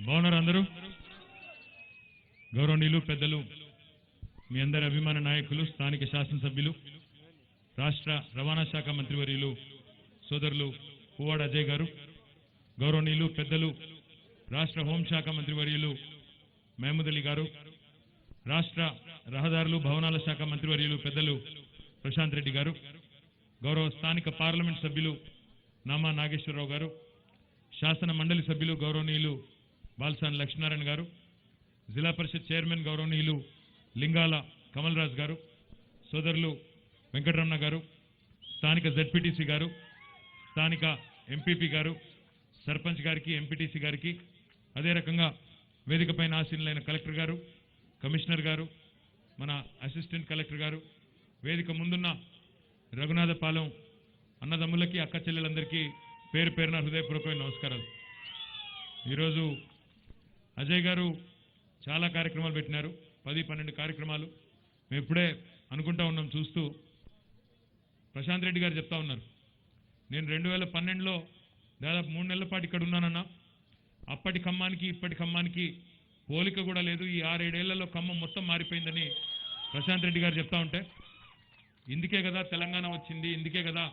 బాగున్నారు అందరూ? గౌరవనీయులు పెద్దలు మీ అందరి అభిమాన నాయకులు స్థానిక శాసనసభ్యులు రాష్ట్ర రవాణా శాఖ మంత్రివర్యులు సోదరులు పువ్వాడ అజయ్ గారు గౌరవనీయులు పెద్దలు రాష్ట్ర హోంశాఖ మంత్రివర్యులు మహమూద్ అలీ గారు రాష్ట్ర రహదారులు భవనాల శాఖ మంత్రివర్యులు పెద్దలు ప్రశాంత్ రెడ్డి గారు గౌరవ స్థానిక పార్లమెంట్ సభ్యులు నామా నాగేశ్వరరావు గారు శాసన మండలి సభ్యులు గౌరవనీయులు బాల్సాని లక్ష్మీనారాయణ గారు జిల్లా పరిషత్ చైర్మన్ గౌరవనీయులు లింగాల కమల్ రాజ్ గారు సోదరులు వెంకటరమణ గారు స్థానిక జడ్పీటీసీ గారు స్థానిక ఎంపీపీ గారు సర్పంచ్ గారికి ఎంపీటీసీ గారికి అదే రకంగా వేదికపైన ఆశీనులైన కలెక్టర్ గారు కమిషనర్ గారు మన అసిస్టెంట్ కలెక్టర్ గారు వేదిక ముందున్న రఘునాథపాలెం అన్నదమ్ములకి అక్క చెల్లెలందరికీ పేరు పేరున హృదయపూర్వకమైన నమస్కారాలు. ఈరోజు అజయ్ గారు చాలా కార్యక్రమాలు పెట్టినారు. పది పన్నెండు కార్యక్రమాలు మేము ఇప్పుడే అనుకుంటా ఉన్నాం చూస్తూ. ప్రశాంత్ రెడ్డి గారు చెప్తా ఉన్నారు. నేను రెండు వేల పన్నెండులో దాదాపు మూడు నెలల పాటు ఇక్కడ ఉన్నానన్నా. అప్పటి ఖమ్మానికి ఇప్పటి ఖమ్మానికి పోలిక కూడా లేదు. ఈ ఆరేడేళ్ళలో ఖమ్మం మొత్తం మారిపోయిందని ప్రశాంత్ రెడ్డి గారు చెప్తా ఉంటే. ఇందుకే కదా తెలంగాణ వచ్చింది ఇందుకే కదా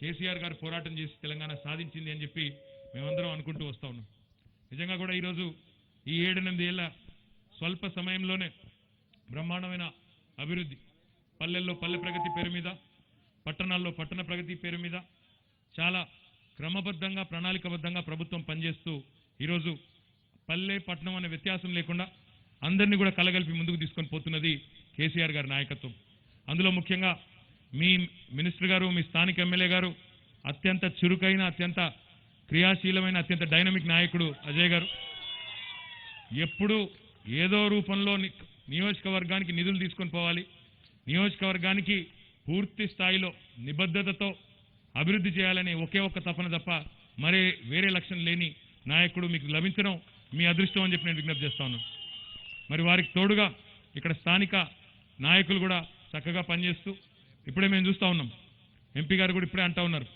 కేసీఆర్ గారు పోరాటం చేసి తెలంగాణ సాధించింది అని చెప్పి మేమందరం అనుకుంటూ వస్తా ఉన్నాం. నిజంగా కూడా ఈరోజు ఈ ఏడెనిమిది ఏళ్ళ స్వల్ప సమయంలోనే బ్రహ్మాండమైన అభివృద్ధి పల్లెల్లో పల్లె ప్రగతి పేరు మీద పట్టణాల్లో పట్టణ ప్రగతి పేరు మీద చాలా క్రమబద్ధంగా ప్రణాళికబద్ధంగా ప్రభుత్వం పనిచేస్తూ ఈరోజు పల్లె పట్టణం అనే వ్యత్యాసం లేకుండా అందరినీ కూడా కలగలిపి ముందుకు తీసుకొని పోతున్నది కేసీఆర్ గారి నాయకత్వం. అందులో ముఖ్యంగా మీ మినిస్టర్ గారు మీ స్థానిక ఎమ్మెల్యే గారు అత్యంత చురుకైన అత్యంత క్రియాశీలమైన అత్యంత డైనమిక్ నాయకుడు అజయ్ గారు. ఎప్పుడు ఏదో రూపంలో నియోజకవర్గానికి నిధులు తీసుకొని పోవాలి. నియోజకవర్గానికి పూర్తి స్థాయిలో నిబద్ధతతో అభివృద్ధి చేయాలని ఒకే ఒక్క తపన తప్ప మరే వేరే లక్ష్యం లేని నాయకుడు మీకు లభించడం మీ అదృష్టం అని చెప్పి నేను విజ్ఞప్తి చేస్తాను మరి వారికి తోడుగా ఇక్కడ స్థానిక నాయకులు కూడా చక్కగా పనిచేస్తూ ఇప్పుడే మేము చూస్తూ ఉన్నాం. ఎంపీ గారు కూడా ఇప్పుడే అంటా ఉన్నారు.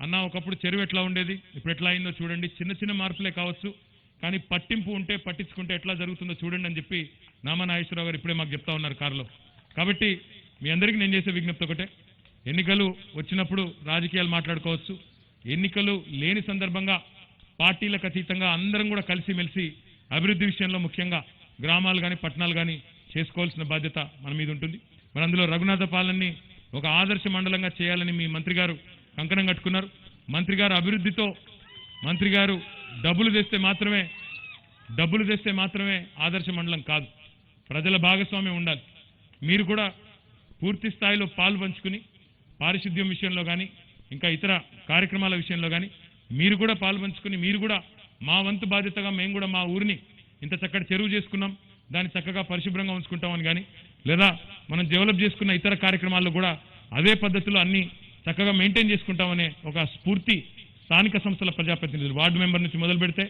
అన్న ఒకప్పుడు చెరువు ఎట్లా ఉండేది? ఇప్పుడు ఎట్లా అయిందో చూడండి. చిన్న చిన్న మార్పులే కావచ్చు. కానీ పట్టింపు ఉంటే పట్టించుకుంటే ఎట్లా జరుగుతుందో చూడండి అని చెప్పి నామానాగేశ్వరరావు గారు ఇప్పుడే మాకు చెప్తా ఉన్నారు కారులో. కాబట్టి మీ అందరికీ నేను చేసే విజ్ఞప్తి ఒకటే. ఎన్నికలు వచ్చినప్పుడు రాజకీయాలు మాట్లాడుకోవచ్చు. ఎన్నికలు లేని సందర్భంగా పార్టీలకు అతీతంగా అందరం కూడా కలిసిమెలిసి అభివృద్ధి విషయంలో ముఖ్యంగా గ్రామాలు కానీ పట్టణాలు కానీ చేసుకోవాల్సిన బాధ్యత మన మీద ఉంటుంది. మరి అందులో రఘునాథ పాలన్ని ఒక ఆదర్శ మండలంగా చేయాలని మీ మంత్రి గారు కంకణం కట్టుకున్నారు. మంత్రి గారు అభివృద్ధితో మంత్రి గారు డబ్బులు తెస్తే మాత్రమే డబ్బులు తెస్తే మాత్రమే ఆదర్శ మండలం కాదు. ప్రజల భాగస్వామ్యం ఉండాలి. మీరు కూడా పూర్తి స్థాయిలో పాలు పంచుకుని పారిశుద్ధ్యం విషయంలో కానీ ఇంకా ఇతర కార్యక్రమాల విషయంలో కానీ మీరు కూడా పాలు పంచుకుని మీరు కూడా మా వంతు బాధ్యతగా మేము కూడా మా ఊరిని ఇంత చక్కటి చెరువు చేసుకున్నాం దాన్ని చక్కగా పరిశుభ్రంగా ఉంచుకుంటామని కానీ లేదా మనం డెవలప్ చేసుకున్న ఇతర కార్యక్రమాల్లో కూడా అదే పద్ధతిలో అన్ని చక్కగా మెయింటైన్ చేసుకుంటామనే ఒక స్ఫూర్తి స్థానిక సంస్థల ప్రజాప్రతినిధులు వార్డు మెంబర్ నుంచి మొదలు పెడితే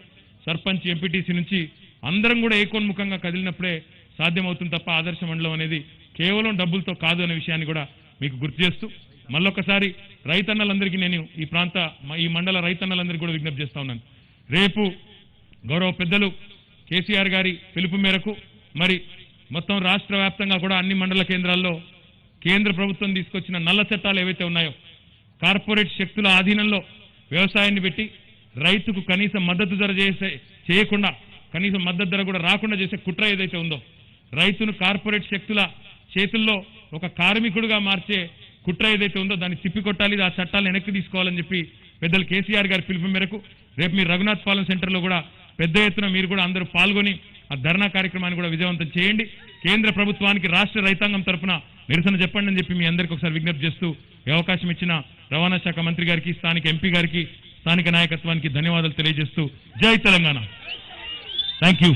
సర్పంచ్ ఎంపీటీసీ నుంచి అందరం కూడా ఏకోన్ముఖంగా కదిలినప్పుడే సాధ్యమవుతుంది తప్ప ఆదర్శ మండలం అనేది కేవలం డబ్బులతో కాదు అనే విషయాన్ని కూడా మీకు గుర్తు చేస్తూ మళ్ళొకసారి రైతన్నలందరికీ నేను ఈ ప్రాంత ఈ మండల రైతన్నలందరికీ కూడా విజ్ఞప్తి చేస్తా ఉన్నాను. రేపు గౌరవ పెద్దలు కేసీఆర్ గారి పిలుపు మేరకు మరి మొత్తం రాష్ట్ర వ్యాప్తంగా కూడా అన్ని మండల కేంద్రాల్లో కేంద్ర ప్రభుత్వం తీసుకొచ్చిన నల్ల చట్టాలు ఏవైతే ఉన్నాయో కార్పొరేట్ శక్తుల ఆధీనంలో వ్యవసాయాన్ని పెట్టి రైతుకు కనీసం మద్దతు ధర చేసే చేయకుండా కనీసం మద్దతు ధర కూడా రాకుండా చేసే కుట్ర ఏదైతే ఉందో రైతును కార్పొరేట్ శక్తుల చేతుల్లో ఒక కార్మికుడుగా మార్చే కుట్ర ఏదైతే ఉందో దాన్ని తిప్పికొట్టాలి ఆ చట్టాలను వెనక్కి తీసుకోవాలని చెప్పి పెద్దలు కేసీఆర్ గారి పిలుపు మేరకు రేపు మీరు రఘునాథ్ పాలెం సెంటర్లో కూడా పెద్ద ఎత్తున మీరు కూడా అందరూ పాల్గొని ఆ ధర్నా కార్యక్రమాన్ని కూడా విజయవంతం చేయండి. కేంద్ర ప్రభుత్వానికి రాష్ట్ర రైతాంగం తరపున నిరసన చెప్పండి అని చెప్పి మీ అందరికీ ఒకసారి విజ్ఞప్తి చేస్తూ అవకాశం ఇచ్చిన రవాణా శాఖ మంత్రి గారికి స్థానిక ఎంపీ గారికి స్థానిక నాయకత్వానికి ధన్యవాదాలు తెలియజేస్తూ జై తెలంగాణ. Thank you